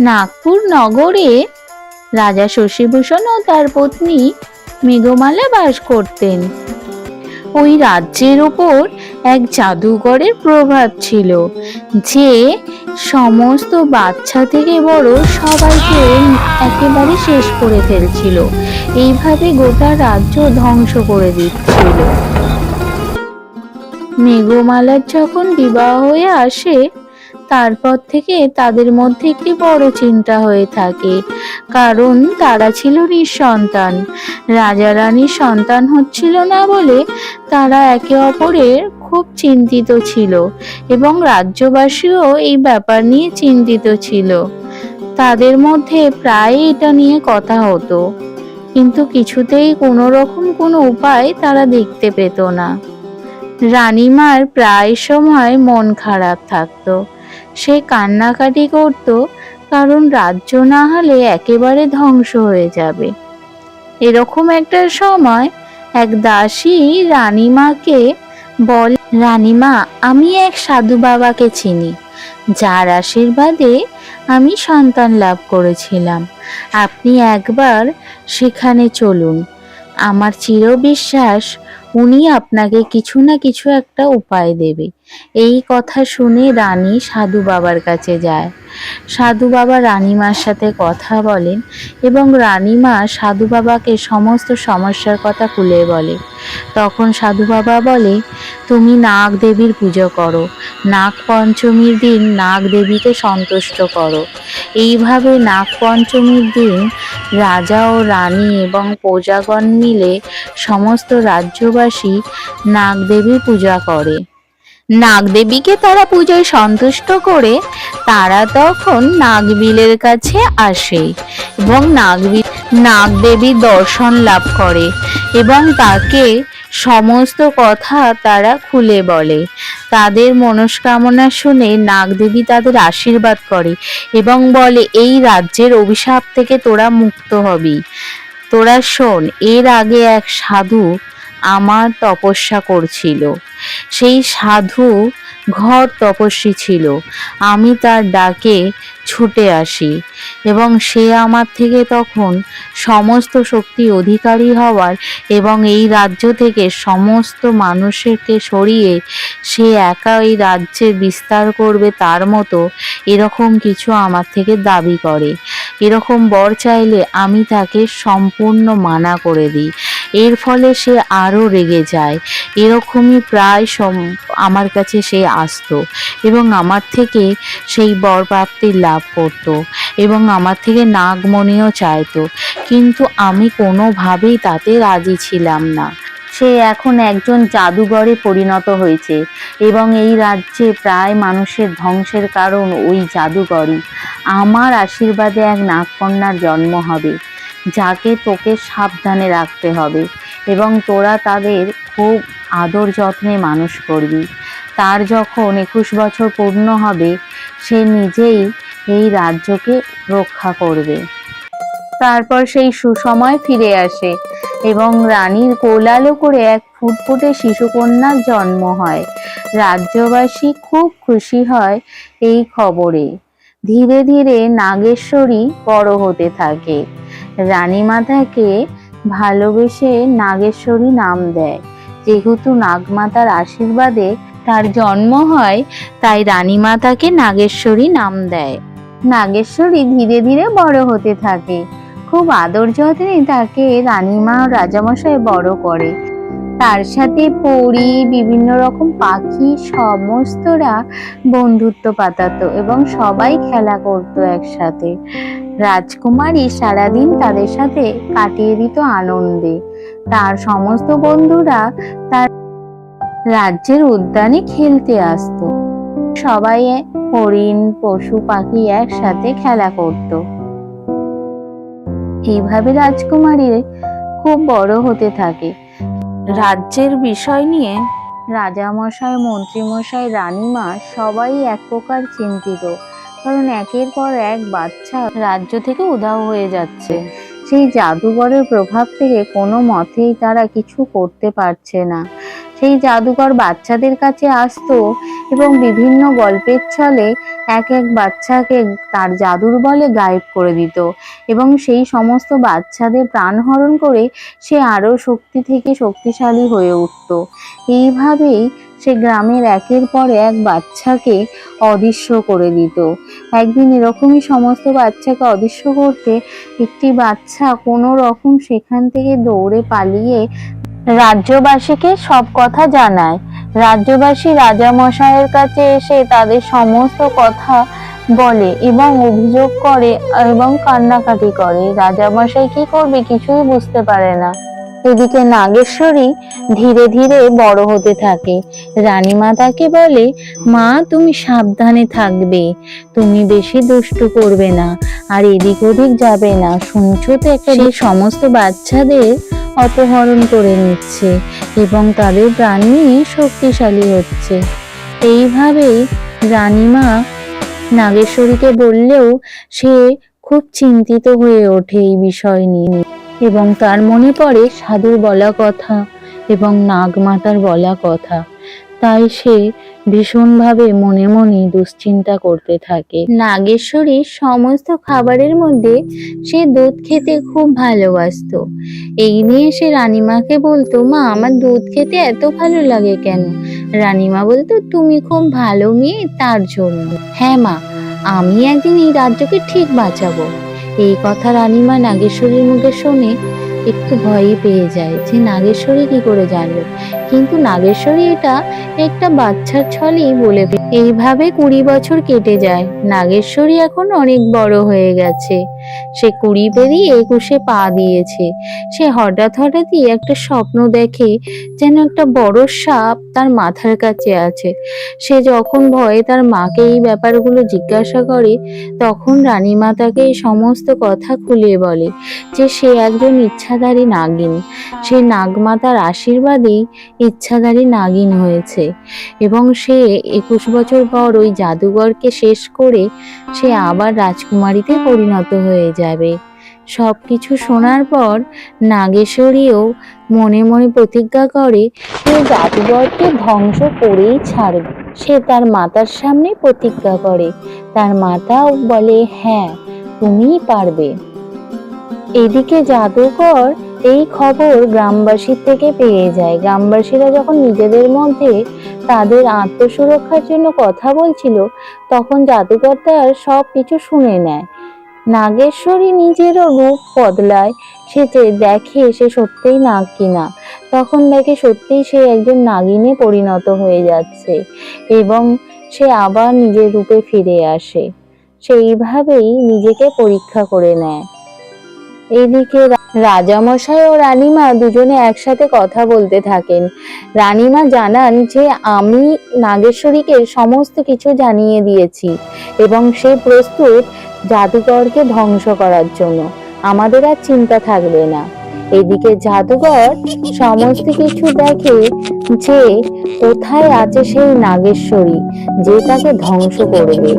নাগপুর নগরে রাজা শশীভূষণ ও তার পত্নী মেঘমালা বাস করতেন। ওই রাজ্যের ওপর এক জাদুঘরের প্রভাব ছিল, যে সমস্ত বাচ্চা থেকে বড় সবাইকে একেবারে শেষ করে ফেলছিল। এইভাবে গোটা রাজ্য ধ্বংস করে দিচ্ছিল। মেঘমালার যখন বিবাহ হয়ে আসে তারপর থেকে তাদের মধ্যে একটি বড় চিন্তা হয়ে থাকে। কারণ তারা ছিল নিঃসন্তান। রাজা রানীর সন্তান হচ্ছিল না বলে তারা একে অপরের খুব চিন্তিত ছিল এবং রাজ্যবাসীও এই ব্যাপার নিয়ে চিন্তিত ছিল। তাদের মধ্যে প্রায় এটা নিয়ে কথা হতো। কিন্তু কিছুতেই কোনো রকম কোনো উপায় তারা দেখতে পেত না। রানীমার প্রায় সময় মন খারাপ থাকতো। সে কান্নাকাটি করত, কারণ রাজ্য না হলে একেবারে ধ্বংস হয়ে যাবে। এরকম একটা সময় এক দাসী রানীমাকে বল, রানীমা, আমি এক সাধু বাবাকে চিনি। যার আশীর্বাদে আমি সন্তান লাভ করেছিলাম। আপনি একবার সেখানে চলুন। আমার চিরবিশ্বাস উনি আপনাকে কিছু না কিছু একটা উপায় দেবে। এই কথা শুনে রানী সাধু বাবার কাছে যায়। সাধু বাবা রানীমার সাথে কথা বলেন এবং রানীমা সাধু বাবাকে সমস্ত সমস্যার কথা খুলে বলে। তখন সাধু বাবা বলে, তুমি নাগ দেবীর পুজো করো। নাগ পঞ্চমীর দিন নাগ দেবীকে সন্তুষ্ট করো। এইভাবে নাগ পঞ্চমীর দিন রাজা ও রানী এবং প্রজাগণ মিলে সমস্ত রাজ্যবাসী নাগদেবীর পূজা করে। নাগদেবীকে তারা পূজায় সন্তুষ্ট করে তারা তখন নাগবিলের কাছে আসে এবং নাগবি নাগদেবীর দর্শন লাভ করে এবং তাকে সমস্ত কথা তারা খুলে বলে। তাদের মনস্কামনা শুনে নাগদেবী তাদের আশীর্বাদ করে এবং বলে, এই রাজ্যের অভিশাপ থেকে তোরা মুক্ত হবি। তোরা শোন, এর আগে এক সাধু আমার তপস্যা করছিল। সেই সাধু ঘর তপস্বী ছিল। আমি তার ডাকে ছুটে আসি এবং সে আমার থেকে তখন সমস্ত শক্তি অধিকারী হওয়ার এবং এই রাজ্য থেকে সমস্ত মানুষকে সরিয়ে সে একা এই রাজ্যে বিস্তার করবে তার মতো এরকম কিছু আমার থেকে দাবি করে। এরকম বর চাইলে আমি তাকে সম্পূর্ণ মানা করে দিই। এর ফলে সে আরও রেগে যায়। এরকমই প্রায় সম- আমার কাছে সে আসতো এবং আমার থেকে সেই বর প্রাপ্তির লাভ করত এবং আমার থেকে নাগমণিও চাইতো। কিন্তু আমি কোনোভাবেই তাতে রাজি ছিলাম না। সে এখন একজন জাদুঘরে পরিণত হয়েছে এবং এই রাজ্যে প্রায় মানুষের ধ্বংসের কারণ ওই জাদুঘরই। আমার আশীর্বাদে এক নাগকন্যার জন্ম হবে। যাকে তোকে সাবধানে রাখতে হবে এবং তোরা তাদের খুব আদর যত্নে মানুষ করবি। তার যখন একুশ বছর পূর্ণ হবে, সে নিজেই এই রাজ্যকে রক্ষা করবে। তারপর সেই সুসময় ফিরে আসে এবং রানীর কোলালো করে এক ফুটফুটে শিশুকন্যার জন্ম হয়। রাজ্যবাসী খুব খুশি হয় এই খবরে। ধীরে ধীরে নাগেশ্বরী বড় হতে থাকে। রানীমাতাকে ভালোবেসে নাগেশ্বরী নাম দেয়। যেহেতু নাগমাতার আশীর্বাদে তার জন্ম হয়, তাই রানীমা তাকে নাগেশ্বরী নাম দেয়। নাগেশ্বরী ধীরে ধীরে বড় হতে থাকে। খুব আদর যত্নে তাকে রানীমা ও রাজামশাই বড় করে। তার সাথে পরি, বিভিন্ন রকম পাখি, সমস্তরা বন্ধুত্ব পাতাতো এবং সবাই খেলা করতো একসাথে। রাজকুমারী সারাদিন তাদের সাথে কাটিয়ে দিত আনন্দে। তার সমস্ত বন্ধুরা তার রাজ্যের উদ্যানে খেলতে আসতো। সবাই হরিণ, পশু, পাখি একসাথে খেলা করত। এইভাবে রাজকুমারী খুব বড় হতে থাকে। রাজ্যের বিষয় নিয়ে রাজামশাই, মন্ত্রীমশাই, রানীমা সবাই এক প্রকার চিন্তিত। কারণ একের পর এক বাচ্চা রাজ্য থেকে উধাও হয়ে যাচ্ছে। সেই জাদুঘরের প্রভাব থেকে কোনো মতেই তারা কিছু করতে পারছে না। সেই জাদুকর বাচ্চাদের কাছে আসতো এবং বিভিন্ন গল্পের ছলে এক এক বাচ্চাকে তার জাদুর বলে গায়েব করে দিত এবং সেই সমস্ত বাচ্চাদের প্রাণহরণ করে সে আরও শক্তি থেকে শক্তিশালী হয়ে উঠত। এইভাবেই সে গ্রামের একের পর এক বাচ্চাকে অদৃশ্য করে দিত। একদিন এরকমই সমস্ত বাচ্চাকে অদৃশ্য করতে একটি বাচ্চা কোনো রকম সেখান থেকে দৌড়ে পালিয়ে রাজ্যবাসীকে সব কথা জানায়। রাজ্যবাসী রাজামশাইয়ের কাছে এসে তাদের সমস্ত কথা বলে এবং অভিযোগ করে এবং কান্নাকাটি করে। রাজামশাই কি করবে কিছুই বুঝতে পারে না। এদিকে নাগেশ্বরী ধীরে ধীরে বড় হতে থাকে। রানীমা তাকে বলে মা তুমি সাবধানে থাকবে। তুমি বেশি দুষ্টু করবে না আর এদিক ওদিক যাবে না। শুনছো তো একটা সমস্ত বাচ্চাদের অপহরণ করে নিচ্ছে এবং তাদের প্রাণ নিয়ে শক্তিশালী হচ্ছে। এইভাবেই রানীমা নাগেশ্বরীকে বললেও সে খুব চিন্তিত হয়ে ওঠে এই বিষয় নিয়ে। এবং তার মনে পড়ে সাধুর বলা কথা এবং নাগমাতার বলা কথা। তাই সে ভীষণভাবে মনে মনে দুশ্চিন্তা করতে থাকে। নাগেশ্বরী সমস্ত খাবারের মধ্যে সে দুধ খেতে খুব ভালোবাসতো। এই নিয়ে সে রানীমাকে বলতো, মা, আমার দুধ খেতে এত ভালো লাগে কেন? রানীমা বলতো, তুমি খুব ভালো মেয়ে, তার জন্য। হ্যাঁ মা, আমি একদিন এই রাজ্যকে ঠিক বাঁচাবো। এই কথা রানীমা নাগেশ্বরীর মুখে শুনে একটু ভয়ই পেয়ে যায় যে নাগেশ্বরী কি করে জানলো। কিন্তু নাগেশ্বরী এটা একটা বাচ্চার ছলেই বলে এইভাবে কুড়ি বছর কেটে যায়। নাগেশ্বরী এখন অনেক বড় হয়ে গেছে। সে কুড়ি পেরিয়ে একুশে পা দিয়েছে। সে হঠাৎ হঠাৎই একটা স্বপ্ন দেখে যেন একটা বড় সাপ তার মাথার কাছে আছে। সে যখন ভয়ে তার মাকে এই ব্যাপারগুলো জিজ্ঞাসা করে, তখন রানীমা তাকে এই সমস্ত কথা খুলে বলে যে সে একজন ইচ্ছাধারী নাগিন। সে নাগমাতার আশীর্বাদেই ইচ্ছাধারী নাগিন হয়েছে এবং সে একুশ বছর পর ওই জাদুঘরকে শেষ করে সে আবার রাজকুমারীতে পরিণত হয়ে যাবে। সব কিছু শোনার পর নাগেশ্বরীও মনে মনে প্রতিজ্ঞা করে সে জাদুঘরকে ধ্বংস করেই ছাড়বে। সে তার মাতার সামনে প্রতিজ্ঞা করে। তার মাতাও বলে হ্যাঁ তুমিই পারবে। এদিকে জাদুকর এই খবর গ্রামবাসীর থেকে পেয়ে যায়। গ্রামবাসীরা যখন নিজেদের মধ্যে তাদের আত্মসুরক্ষার জন্য কথা বলছিল, তখন জাদুকর তার সব কিছু শুনে নেয়। নাগেশ্বরী নিজেরও রূপ বদলায়। সে দেখে সে সত্যিই নাগ কিনা তখন দেখে সত্যিই সে একজন নাগিনে পরিণত হয়ে যাচ্ছে এবং সে আবার নিজের রূপে ফিরে আসে। সেইভাবেই নিজেকে পরীক্ষা করে নেয়। এদিকে রাজামশাই ও রানীমা দুজনে একসাথে কথা বলতে থাকেন। রানীমা জানান যে, আমি নাগেশ্বরীকে সমস্ত কিছু জানিয়ে দিয়েছি এবং সে প্রস্তুত জাদুকরকে ধ্বংস করার জন্য। আমাদের আর চিন্তা থাকবে না। এদিকে জাদুকর সমস্ত কিছু দেখে যে কোথায় আছে সেই নাগেশ্বরী, যে তাকে ধ্বংস করবে,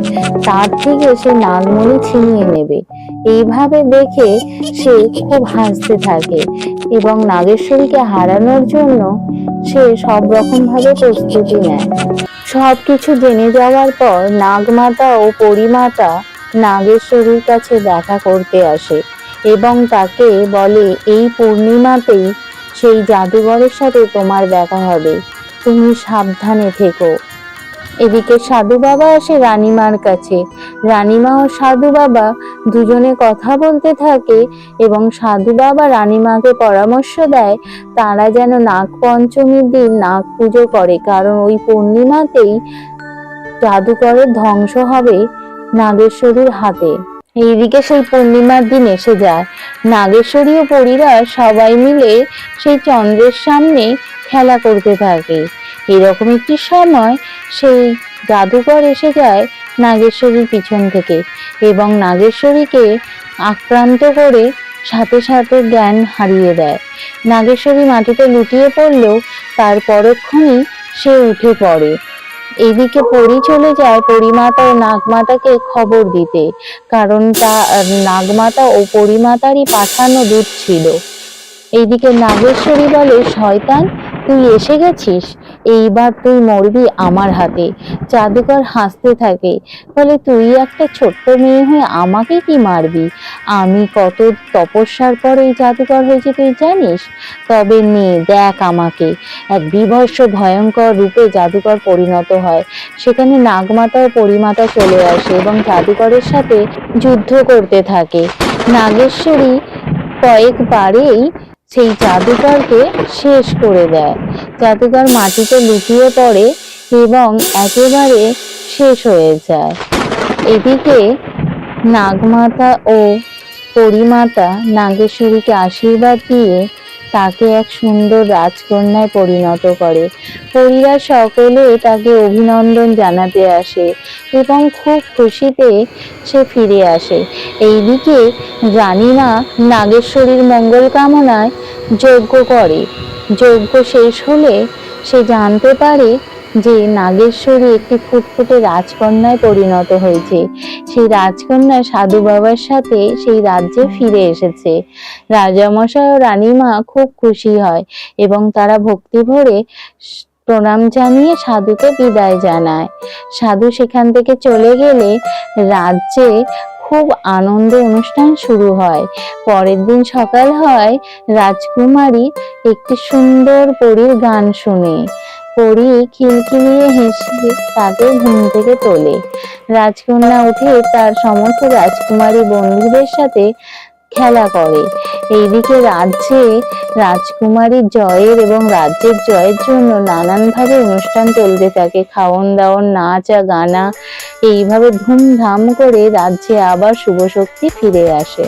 তার থেকে সে নাগমণি ছিনিয়ে নেবে। এইভাবে দেখে সে খুব হাসতে থাকে এবং নাগেশ্বরীকে হারানোর জন্য সে সব রকম ভাবে প্রস্তুতি নেয়। সব কিছু জেনে যাওয়ার পর নাগমাতা ও পরিমাতা নাগেশ্বরীর কাছে দেখা করতে আসে এবং তাকে বলে, এই পূর্ণিমাতেই সেই জাদুঘরের সাথে তোমার দেখা হবে। তুমি সাবধানে থেকো। এদিকে সাধু বাবা আসে রানীমার কাছে। রানীমা ও সাধু বাবা দুজনে কথা বলতে থাকে এবং সাধু বাবা রানীমাকে পরামর্শ দেয়, তারা যেন নাগ পঞ্চমীর দিন নাগ পুজো করে, কারণ ওই পূর্ণিমাতেই জাদুকরের ধ্বংস হবে নাগেশ্বরীর হাতে। এইদিকে সেই পূর্ণিমার দিন এসে যায়। নাগেশ্বরী ও পরিবার সবাই মিলে সেই চন্দ্রের সামনে খেলা করতে থাকে। এরকম একটি সময় সেই জাদুকর এসে যায় নাগেশ্বরীর পিছন থেকে এবং নাগেশ্বরীকে আক্রান্ত করে সাথে সাথে জ্ঞান হারিয়ে দেয়। নাগেশ্বরী মাটিতে লুটিয়ে পড়লেও তার পরক্ষণই সে উঠে পড়ে। এদিকে পরি চলে যায়, পরিমাতা ও নাগমাতাকে খবর দিতে। কারণ তা নাগমাতা ও পরিমাতারই পাঠানো দূত ছিল। এইদিকে নাগেশ্বরী বলে, শয়তান, তুই এসে গেছিস? এইবার তুই মরবি আমার হাতে। জাদুকর হাসতে থাকে। বলে, তুই একটা ছোট্ট মেয়ে হয়ে আমাকে কি মারবি? আমি কত তপস্যার পর এই জাদুকর হয়েছে তুই জানিস? তবে নে, দেখ আমাকে। এক বিভৎস ভয়ঙ্কর রূপে জাদুকর পরিণত হয়। সেখানে নাগমাতা ও পরিমাতা চলে আসে এবং জাদুকরের সাথে যুদ্ধ করতে থাকে। নাগেশ্বরী কয়েকবারেই সেই জাদুকরকে শেষ করে দেয়। জাদুকর মাটিতে লুটিয়ে পড়ে এবং একেবারে শেষ হয়ে যায়। এদিকে নাগমাতা ও পরিমাতা নাগেশ্বরীকে আশীর্বাদ দিয়ে তাকে এক সুন্দর রাজকন্যায় পরিণত করে। পরিবার সকলে তাকে অভিনন্দন জানাতে আসে এবং খুব খুশিতে সে ফিরে আসে। এইদিকে রানীমা নাগেশ্বরীর মঙ্গল কামনায় যজ্ঞ করে। যজ্ঞ শেষ হলে সে জানতে পারে যে নাগেশ্বরী একটি ফুটফুটে রাজকন্যায় পরিণত হয়েছে। সেই রাজকন্যা সাধু বাবার সাথে সেই রাজ্যে ফিরে এসেছে। রাজামশাই ও রানীমা খুব খুশি হয় এবং তারা ভক্তি ভরে প্রণাম জানিয়ে সাধুকে বিদায় জানায়। সাধু সেখান থেকে চলে গেলে রাজ্যে খুব আনন্দ অনুষ্ঠান শুরু হয়। পরের দিন সকাল হয়, রাজকুমারী একটি সুন্দর পরীর গান শুনে। পরী খিলখিলিয়ে হেসে তাকে ঘুম থেকে তোলে। রাজকন্যা উঠে তার সমস্ত রাজকুমারী বন্ধুদের সাথে খেলা করে। এইদিকে রাজ্যে রাজকুমারীর জয়ের এবং রাজ্যের জয়ের জন্য নানানভাবে অনুষ্ঠান চলতে থাকে। খাওয়ন দাওয়ন নাচ আর গানা এইভাবে ধুমধাম করে রাজ্যে আবার শুভশক্তি ফিরে আসে।